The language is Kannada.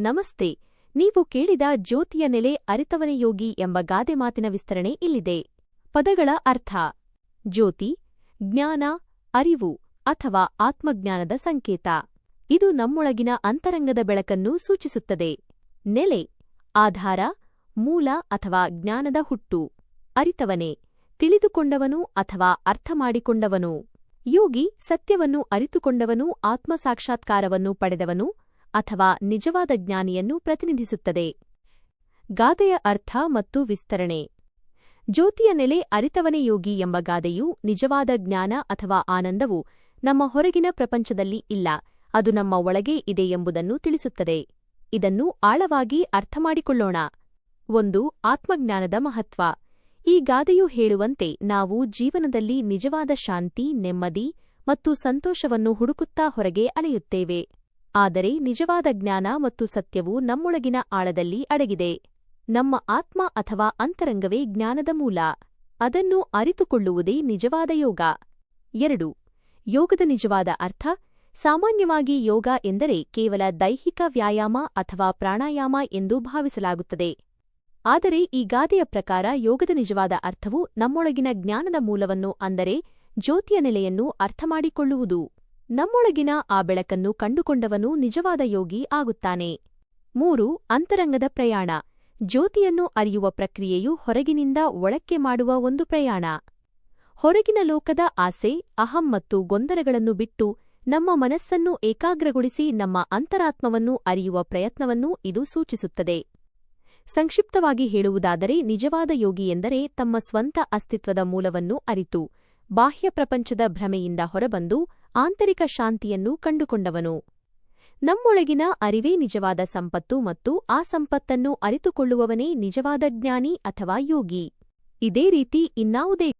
ನಮಸ್ತೆ, ನೀವು ಕೇಳಿದ ಜ್ಯೋತಿಯ ನೆಲೆ ಅರಿತವನೇ ಯೋಗಿ ಎಂಬ ಗಾದೆ ಮಾತಿನ ವಿಸ್ತರಣೆ ಇಲ್ಲಿದೆ. ಪದಗಳ ಅರ್ಥ, ಜ್ಯೋತಿ, ಜ್ಞಾನ, ಅರಿವು ಅಥವಾ ಆತ್ಮಜ್ಞಾನದ ಸಂಕೇತ. ಇದು ನಮ್ಮೊಳಗಿನ ಅಂತರಂಗದ ಬೆಳಕನ್ನು ಸೂಚಿಸುತ್ತದೆ. ನೆಲೆ, ಆಧಾರ, ಮೂಲ ಅಥವಾ ಜ್ಞಾನದ ಹುಟ್ಟು. ಅರಿತವನೆ, ತಿಳಿದುಕೊಂಡವನು ಅಥವಾ ಅರ್ಥಮಾಡಿಕೊಂಡವನು ಯೋಗಿ ಸತ್ಯವನ್ನು ಅರಿತುಕೊಂಡವನು, ಆತ್ಮಸಾಕ್ಷಾತ್ಕಾರವನ್ನು ಪಡೆದವನು. ಅಥವಾ ನಿಜವಾದ ಜ್ಞಾನಿಯನ್ನು ಪ್ರತಿನಿಧಿಸುತ್ತದೆ. ಗಾದೆಯ ಅರ್ಥ ಮತ್ತು ವಿಸ್ತರಣೆ. ಜ್ಯೋತಿಯ ನೆಲೆ ಅರಿತವನೇ ಯೋಗಿ ಎಂಬ ಗಾದೆಯು ನಿಜವಾದ ಜ್ಞಾನ ಅಥವಾ ಆನಂದವು ನಮ್ಮ ಹೊರಗಿನ ಪ್ರಪಂಚದಲ್ಲಿ ಇಲ್ಲ, ಅದು ನಮ್ಮ ಒಳಗೇ ಇದೆ ಎಂಬುದನ್ನು ತಿಳಿಸುತ್ತದೆ. ಇದನ್ನು ಆಳವಾಗಿ ಅರ್ಥಮಾಡಿಕೊಳ್ಳೋಣ. ಒಂದು, ಆತ್ಮಜ್ಞಾನದ ಮಹತ್ವ. ಈ ಗಾದೆಯು ಹೇಳುವಂತೆ ನಾವು ಜೀವನದಲ್ಲಿ ನಿಜವಾದ ಶಾಂತಿ, ನೆಮ್ಮದಿ ಮತ್ತು ಸಂತೋಷವನ್ನು ಹುಡುಕುತ್ತಾ ಹೊರಗೆ ಅಲೆಯುತ್ತೇವೆ. ಆದರೆ ನಿಜವಾದ ಜ್ಞಾನ ಮತ್ತು ಸತ್ಯವು ನಮ್ಮೊಳಗಿನ ಆಳದಲ್ಲಿ ಅಡಗಿದೆ. ನಮ್ಮ ಆತ್ಮ ಅಥವಾ ಅಂತರಂಗವೇ ಜ್ಞಾನದ ಮೂಲ. ಅದನ್ನು ಅರಿತುಕೊಳ್ಳುವುದೇ ನಿಜವಾದ ಯೋಗ. ಎರಡು. ಯೋಗದ ನಿಜವಾದ ಅರ್ಥ. ಸಾಮಾನ್ಯವಾಗಿ ಯೋಗ ಎಂದರೆ ಕೇವಲ ದೈಹಿಕ ವ್ಯಾಯಾಮ ಅಥವಾ ಪ್ರಾಣಾಯಾಮ ಎಂದು ಭಾವಿಸಲಾಗುತ್ತದೆ. ಆದರೆ ಈ ಗಾದೆಯ ಪ್ರಕಾರ ಯೋಗದ ನಿಜವಾದ ಅರ್ಥವು ನಮ್ಮೊಳಗಿನ ಜ್ಞಾನದ ಮೂಲವನ್ನು ಅಂದರೆ ಜ್ಯೋತಿಯ ನೆಲೆಯನ್ನು ಅರ್ಥಮಾಡಿಕೊಳ್ಳುವುದು. ನಮ್ಮೊಳಗಿನ ಆ ಬೆಳಕನ್ನು ಕಂಡುಕೊಂಡವನು ನಿಜವಾದ ಯೋಗಿ ಆಗುತ್ತಾನೆ. ಮೂರು, ಅಂತರಂಗದ ಪ್ರಯಾಣ. ಜ್ಯೋತಿಯನ್ನು ಅರಿಯುವ ಪ್ರಕ್ರಿಯೆಯು ಹೊರಗಿನಿಂದ ಒಳಕ್ಕೆ ಮಾಡುವ ಒಂದು ಪ್ರಯಾಣ. ಹೊರಗಿನ ಲೋಕದ ಆಸೆ, ಅಹಂ ಮತ್ತು ಗೊಂದಲಗಳನ್ನು ಬಿಟ್ಟು ನಮ್ಮ ಮನಸ್ಸನ್ನು ಏಕಾಗ್ರಗೊಳಿಸಿ ನಮ್ಮ ಅಂತರಾತ್ಮವನ್ನು ಅರಿಯುವ ಪ್ರಯತ್ನವನ್ನು ಇದು ಸೂಚಿಸುತ್ತದೆ. ಸಂಕ್ಷಿಪ್ತವಾಗಿ ಹೇಳುವುದಾದರೆ ನಿಜವಾದ ಯೋಗಿ ಎಂದರೆ ತಮ್ಮ ಸ್ವಂತ ಅಸ್ತಿತ್ವದ ಮೂಲವನ್ನು ಅರಿತು, ಬಾಹ್ಯ ಪ್ರಪಂಚದ ಭ್ರಮೆಯಿಂದ ಹೊರಬಂದು ಆಂತರಿಕ ಶಾಂತಿಯನ್ನು ಕಂಡುಕೊಂಡವನು. ನಮ್ಮೊಳಗಿನ ಅರಿವೇ ನಿಜವಾದ ಸಂಪತ್ತು ಮತ್ತು ಆ ಸಂಪತ್ತನ್ನು ಅರಿತುಕೊಳ್ಳುವವನೇ ನಿಜವಾದ ಜ್ಞಾನಿ ಅಥವಾ ಯೋಗಿ. ಇದೇ ರೀತಿ ಇನ್ನಾವುದೇ